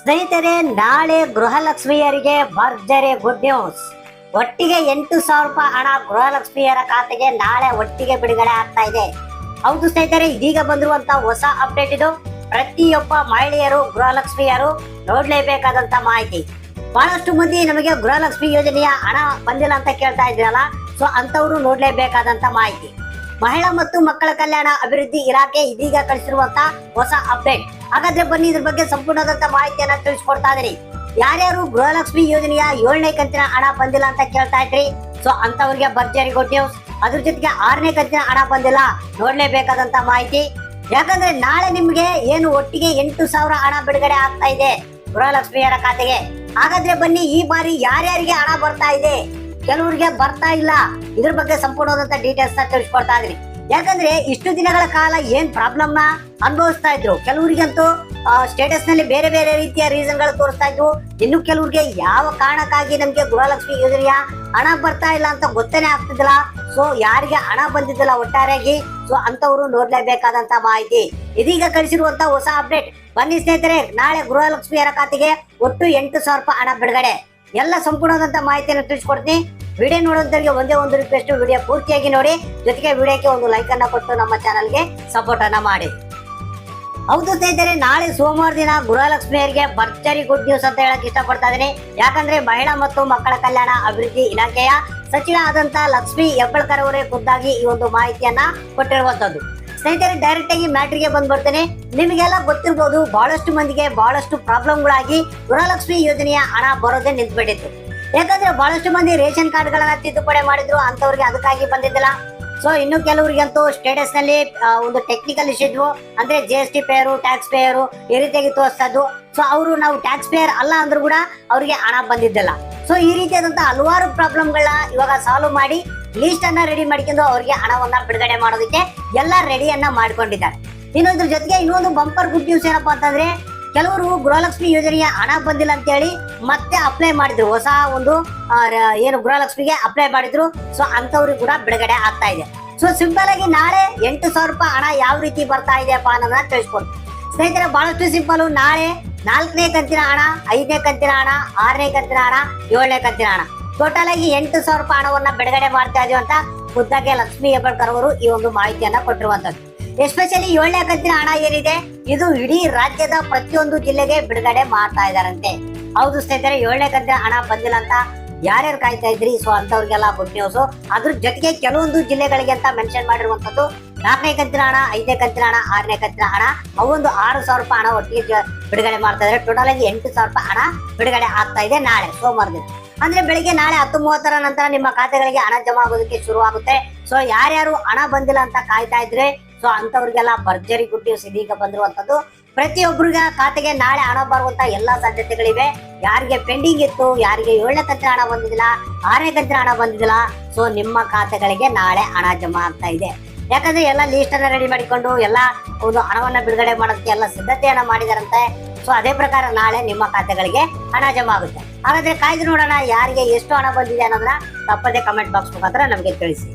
ಸ್ನೇಹಿತರೆ, ನಾಳೆ ಗೃಹಲಕ್ಷ್ಮಿಯರಿಗೆ ಭರ್ಜರಿ ಗುಡ್ ನ್ಯೂಸ್ ಒಟ್ಟಿಗೆ ಎಂಟು ಸಾವಿರ ರೂಪಾಯಿ ಹಣ ಗೃಹಲಕ್ಷ್ಮಿಯರ ಖಾತೆಗೆ ನಾಳೆ ಒಟ್ಟಿಗೆ ಬಿಡುಗಡೆ ಆಗ್ತಾ ಇದೆ. ಹೌದು ಸ್ನೇಹಿತರೆ, ಇದೀಗ ಬಂದಿರುವಂತ ಹೊಸ ಅಪ್ಡೇಟ್ ಇದು. ಪ್ರತಿಯೊಬ್ಬ ಮಹಿಳೆಯರು, ಗೃಹಲಕ್ಷ್ಮಿಯರು ನೋಡ್ಲೇಬೇಕಾದಂತ ಮಾಹಿತಿ. ಬಹಳಷ್ಟು ಮಂದಿ ನಮಗೆ ಗೃಹಲಕ್ಷ್ಮಿ ಯೋಜನೆಯ ಹಣ ಬಂದಿಲ್ಲ ಅಂತ ಕೇಳ್ತಾ ಇದ್ರಲ್ಲ ಸೊ ಅಂತವರು ನೋಡ್ಲೇಬೇಕಾದಂತ ಮಾಹಿತಿ. ಮಹಿಳಾ ಮತ್ತು ಮಕ್ಕಳ ಕಲ್ಯಾಣ ಅಭಿವೃದ್ಧಿ ಇಲಾಖೆ ಇದೀಗ ಕಳಿಸಿರುವಂತ ಹೊಸ ಅಪ್ಡೇಟ್ ಹಾಗಾದ್ರೆ ಬನ್ನಿ, ಇದ್ರ ಬಗ್ಗೆ ಸಂಪೂರ್ಣವಾದಂತ ಮಾಹಿತಿಯನ್ನ ತಿಳಿಸ್ಕೊಡ್ತಾ ಇದ್ರಿ ಯಾರ್ಯಾರು ಗೃಹಲಕ್ಷ್ಮಿ ಯೋಜನೆಯ ಏಳನೇ ಕಂತಿನ ಹಣ ಬಂದಿಲ್ಲ ಅಂತ ಕೇಳ್ತಾ ಇದ್ರಿ? ಸೊ ಅಂತವ್ರಿಗೆ ಭರ್ಜರಿ ಗುಡ್ ನ್ಯೂಸ್ ಅದ್ರ ಜೊತೆಗೆ ಆರನೇ ಕಂತಿನ ಹಣ ಬಂದಿಲ್ಲ. ನೋಡ್ಲೇಬೇಕಾದಂತ ಮಾಹಿತಿ. ಯಾಕಂದ್ರೆ ನಾಳೆ ನಿಮ್ಗೆ ಏನು ಒಟ್ಟಿಗೆ ಎಂಟು ಸಾವಿರ ಹಣ ಬಿಡುಗಡೆ ಆಗ್ತಾ ಇದೆ ಗೃಹಲಕ್ಷ್ಮಿಯರ ಖಾತೆಗೆ. ಹಾಗಾದ್ರೆ ಬನ್ನಿ, ಈ ಬಾರಿ ಯಾರ್ಯಾರಿಗೆ ಹಣ ಬರ್ತಾ ಇದೆ? ಕೆಲವರಿಗೆ ಬರ್ತಾ ಇಲ್ಲ. ಇದ್ರ ಬಗ್ಗೆ ಸಂಪೂರ್ಣವಾದಂತ ಡೀಟೇಲ್ಸ್ನ ತಿಳಿಸ್ಕೊಡ್ತಾ ಇದ್ರಿ ಯಾಕಂದ್ರೆ ಇಷ್ಟು ದಿನಗಳ ಕಾಲ ಏನ್ ಪ್ರಾಬ್ಲಮ್ನ ಅನುಭವಿಸ್ತಾ ಇದ್ರು? ಕೆಲವರಿಗಂತೂ ಸ್ಟೇಟಸ್ನಲ್ಲಿ ಬೇರೆ ಬೇರೆ ರೀತಿಯ ರೀಸನ್ಗಳು ತೋರಿಸ್ತಾ ಇದ್ರು ಇನ್ನು ಕೆಲವರಿಗೆ ಯಾವ ಕಾರಣಕ್ಕಾಗಿ ನಮ್ಗೆ ಗೃಹಲಕ್ಷ್ಮಿ ಯೋಜನೆಯ ಹಣ ಬರ್ತಾ ಇಲ್ಲ ಅಂತ ಗೊತ್ತೇನೆ ಆಗ್ತಿದ್ದಿಲ್ಲ. ಸೊ ಯಾರಿಗೆ ಹಣ ಬಂದಿದ್ದಿಲ್ಲ ಒಟ್ಟಾರೆಯಾಗಿ ಸೊ ಅಂತವರು ನೋಡ್ಲೇಬೇಕಾದಂತ ಮಾಹಿತಿ. ಇದೀಗ ಕಳಿಸಿರುವಂತ ಹೊಸ ಅಪ್ಡೇಟ್ ಬನ್ನಿ ಸ್ನೇಹಿತರೆ, ನಾಳೆ ಗೃಹಲಕ್ಷ್ಮಿಯರ ಖಾತೆಗೆ ಒಟ್ಟು ಎಂಟು ಸಾವಿರ ರೂಪಾಯಿ ಹಣ ಬಿಡುಗಡೆ. ಎಲ್ಲ ಸಂಪೂರ್ಣದಂತ ಮಾಹಿತಿಯನ್ನು ತಿಳಿಸ್ಕೊಡ್ತೀನಿ. ವಿಡಿಯೋ ನೋಡೋದ್ರಿಗೆ ಒಂದೇ ಒಂದು ರಿಕ್ವೆಸ್ಟ್ ವಿಡಿಯೋ ಪೂರ್ತಿಯಾಗಿ ನೋಡಿ. ಜೊತೆಗೆ ವಿಡಿಯೋಕ್ಕೆ ಒಂದು ಲೈಕ್ ಅನ್ನ ಕೊಟ್ಟು ನಮ್ಮ ಚಾನಲ್ಗೆ ಸಪೋರ್ಟ್ ಅನ್ನ ಮಾಡಿ. ಹೌದು ಸ್ನೇಹಿತರೆ, ನಾಳೆ ಸೋಮವಾರ ದಿನ ಗೃಹಲಕ್ಷ್ಮಿಯರಿಗೆ ಭರ್ಜರಿ ಗುಡ್ ನ್ಯೂಸ್ ಅಂತ ಹೇಳಕ್ ಇಷ್ಟಪಡ್ತಾ ಇದೀನಿ. ಯಾಕಂದ್ರೆ ಮಹಿಳಾ ಮತ್ತು ಮಕ್ಕಳ ಕಲ್ಯಾಣ ಅಭಿವೃದ್ಧಿ ಇಲಾಖೆಯ ಸಚಿವ ಆದಂತ ಲಕ್ಷ್ಮಿ ಹೆಬ್ಬಳ್ಕರ್ ಅವರೇ ಖುದ್ದಾಗಿ ಈ ಒಂದು ಮಾಹಿತಿಯನ್ನ ಕೊಟ್ಟಿರುವಂತದ್ದು. ಸ್ನೇಹಿತರೆ ಡೈರೆಕ್ಟ್ ಆಗಿ ಮ್ಯಾಟ್ರಿಗೆ ಬಂದ್ಬಿಡ್ತೇನೆ ನಿಮಗೆಲ್ಲ ಗೊತ್ತಿರ್ಬೋದು, ಬಹಳಷ್ಟು ಮಂದಿಗೆ ಬಹಳಷ್ಟು ಪ್ರಾಬ್ಲಮ್ಗಳಾಗಿ ಗೃಹಲಕ್ಷ್ಮಿ ಯೋಜನೆಯ ಹಣ ಬರೋದೇ ನಿಂತ್ಬಿಟ್ಟಿತ್ತು. ಯಾಕಂದ್ರೆ ಬಹಳಷ್ಟು ಮಂದಿ ರೇಷನ್ ಕಾರ್ಡ್ಗಳನ್ನ ತಿದ್ದುಪಡಿ ಮಾಡಿದ್ರು ಅಂತವ್ರಿಗೆ ಅದಕ್ಕಾಗಿ ಬಂದಿದ್ದಿಲ್ಲ. ಸೊ ಇನ್ನು ಕೆಲವರಿಗಂತೂ ಸ್ಟೇಟಸ್ನಲ್ಲಿ ಒಂದು ಟೆಕ್ನಿಕಲ್ ಇಶ್ಯೂ ಅಂದ್ರೆ G S T payer tax payer ಈ ರೀತಿಯಾಗಿ ತೋರಿಸ್ತಾ ಇದ್ವು ಸೊ ಅವರು ನಾವು ಟ್ಯಾಕ್ಸ್ ಪೇಯರ್ ಅಲ್ಲ ಅಂದ್ರೂ ಕೂಡ ಅವರಿಗೆ ಹಣ ಬಂದಿದ್ದಿಲ್ಲ. ಸೊ ಈ ರೀತಿಯಾದಂತಹ ಹಲವಾರು ಪ್ರಾಬ್ಲಮ್ಗಳನ್ನ ಇವಾಗ ಸಾಲ್ವ್ ಮಾಡಿ ಲೀಸ್ಟ್ ಅನ್ನ ರೆಡಿ ಮಾಡ್ಕೊಂಡು ಅವರಿಗೆ ಹಣವನ್ನ ಬಿಡುಗಡೆ ಮಾಡೋದಕ್ಕೆ ಎಲ್ಲ ರೆಡಿಯನ್ನ ಮಾಡ್ಕೊಂಡಿದ್ದಾರೆ. ಇನ್ನೊಂದ್ರ ಜೊತೆಗೆ ಇನ್ನೊಂದು ಬಂಪರ್ ಗುಡ್ ನ್ಯೂಸ್ ಏನಪ್ಪಾ ಅಂತಂದ್ರೆ ಕೆಲವರು ಗೃಹಲಕ್ಷ್ಮಿ ಯೋಜನೆಗೆ ಹಣ ಬಂದಿಲ್ಲ ಅಂತ ಹೇಳಿ ಮತ್ತೆ ಅಪ್ಲೈ ಮಾಡಿದ್ರು. ಹೊಸ ಒಂದು ಏನು ಗೃಹಲಕ್ಷ್ಮಿಗೆ ಅಪ್ಲೈ ಮಾಡಿದ್ರು. ಸೊ ಅಂತವ್ರಿಗೆ ಕೂಡ ಬಿಡುಗಡೆ ಆಗ್ತಾ ಇದೆ. ಸೊ ಸಿಂಪಲ್ ಆಗಿ ನಾಳೆ ಎಂಟು ಸಾವಿರ ರೂಪಾಯಿ ಹಣ ಯಾವ ರೀತಿ ಬರ್ತಾ ಇದೆಯಪ್ಪ ಅನ್ನೋದನ್ನ ತಿಳಿಸ್ಕೊಡ್ತೀನಿ ಸ್ನೇಹಿತರೆ, ಬಹಳಷ್ಟು ಸಿಂಪಲ್ ನಾಳೆ ನಾಲ್ಕನೇ ಕಂತಿನ ಹಣ, ಐದನೇ ಕಂತಿನ ಹಣ, ಆರನೇ ಕಂತಿನ ಹಣ, ಏಳನೇ ಕಂತಿನ ಹಣ. ಟೋಟಲ್ ಆಗಿ ಎಂಟು ಸಾವಿರ ರೂಪಾಯಿ ಹಣವನ್ನ ಬಿಡುಗಡೆ ಮಾಡ್ತಾ ಇದೀವಿ ಅಂತ ಖುದ್ದಾಗೆ ಲಕ್ಷ್ಮೀ ಹೆಬ್ಬಳ್ಕರ್ ಅವರು ಈ ಒಂದು ಮಾಹಿತಿಯನ್ನ ಕೊಟ್ಟಿರುವಂತದ್ದು. ಎಸ್ಪೆಷಲಿ ಏಳನೇ ಕಂತಿನ ಹಣ ಏನಿದೆ? ಇದು ಇಡೀ ರಾಜ್ಯದ ಪ್ರತಿಯೊಂದು ಜಿಲ್ಲೆಗೆ ಬಿಡುಗಡೆ ಮಾಡ್ತಾ ಇದಾರಂತೆ. ಹೌದು ಸ್ನೇಹಿತರೆ, ಏಳನೇ ಕಂತಿನ ಹಣ ಬಂದಿಲ್ಲ ಅಂತ ಯಾರ್ಯಾರು ಕಾಯ್ತಾ ಇದ್ರಿ? ಸೊ ಅಂತವ್ರಿಗೆಲ್ಲ ಗುಡ್ ನ್ಯೂಸ್ ಅದ್ರ ಜೊತೆಗೆ ಕೆಲವೊಂದು ಜಿಲ್ಲೆಗಳಿಗೆ ಅಂತ ಮೆನ್ಷನ್ ಮಾಡಿರುವಂತದ್ದು ನಾಲ್ಕನೇ ಕಂತಿನ ಹಣ, ಐದನೇ ಕಂತಿನ ಹಣ, ಆರನೇ ಕಂತಿನ ಹಣ, ಅವೊಂದು ಆರು ಸಾವಿರ ರೂಪಾಯಿ ಹಣ ಒಟ್ಟಿಗೆ ಬಿಡುಗಡೆ ಮಾಡ್ತಾ ಇದ್ದಾರೆ ಟೋಟಲ್ ಆಗಿ ಎಂಟು ಸಾವಿರ ರೂಪಾಯಿ ಹಣ ಬಿಡುಗಡೆ ಆಗ್ತಾ ಇದೆ ನಾಳೆ, ಸೋಮವಾರ ಅಂದ್ರೆ ಬೆಳಿಗ್ಗೆ ನಾಳೆ ಹತ್ತು ಮೂವತ್ತರ ನಂತರ ನಿಮ್ಮ ಖಾತೆಗಳಿಗೆ ಹಣ ಜಮಾ ಆಗೋದಕ್ಕೆ ಶುರು ಆಗುತ್ತೆ ಸೊ ಯಾರ್ಯಾರು ಹಣ ಬಂದಿಲ್ಲ ಅಂತ ಕಾಯ್ತಾ ಇದ್ರೆ ಸೊ ಅಂತವ್ರಿಗೆಲ್ಲ ಭರ್ಜರಿ ಗುಡ್ ನ್ಯೂಸ್ ಇದೀಗ ಬಂದಿರುವಂತದ್ದು ಪ್ರತಿಯೊಬ್ಬರಿಗೆ ಖಾತೆಗೆ ನಾಳೆ ಹಣ ಬರುವಂತ ಎಲ್ಲಾ ಸಾಧ್ಯತೆಗಳಿವೆ. ಯಾರಿಗೆ ಪೆಂಡಿಂಗ್ ಇತ್ತು, ಯಾರಿಗೆ ಏಳನೇ ಕಂತಿನ ಹಣ ಬಂದಿದ್ದಿಲ್ಲ, ಆರನೇ ಕಂತಿನ ಹಣ ಬಂದಿಲ್ಲ ಸೊ ನಿಮ್ಮ ಖಾತೆಗಳಿಗೆ ನಾಳೆ ಹಣ ಜಮಾ ಆಗ್ತಾ ಇದೆ. ಯಾಕಂದ್ರೆ ಎಲ್ಲ ಲೀಸ್ಟ್ ಅನ್ನ ರೆಡಿ ಮಾಡಿಕೊಂಡು, ಎಲ್ಲ ಒಂದು ಹಣವನ್ನ ಬಿಡುಗಡೆ ಮಾಡೋದಕ್ಕೆ ಎಲ್ಲ ಸಿದ್ಧತೆಯನ್ನ ಮಾಡಿದಾರಂತೆ. ಸೊ ಅದೇ ಪ್ರಕಾರ ನಾಳೆ ನಿಮ್ಮ ಖಾತೆಗಳಿಗೆ ಹಣ ಜಮಾ ಆಗುತ್ತೆ. ಹಾಗಾದ್ರೆ ಕಾಯ್ದು ನೋಡೋಣ, ಯಾರಿಗೆ ಎಷ್ಟು ಹಣ ಬಂದಿದೆ ಅನ್ನೋದನ್ನ ತಪ್ಪದೇ ಕಮೆಂಟ್ ಬಾಕ್ಸ್ ಮುಖಾಂತರ ನಮಗೆ ತಿಳಿಸಿ.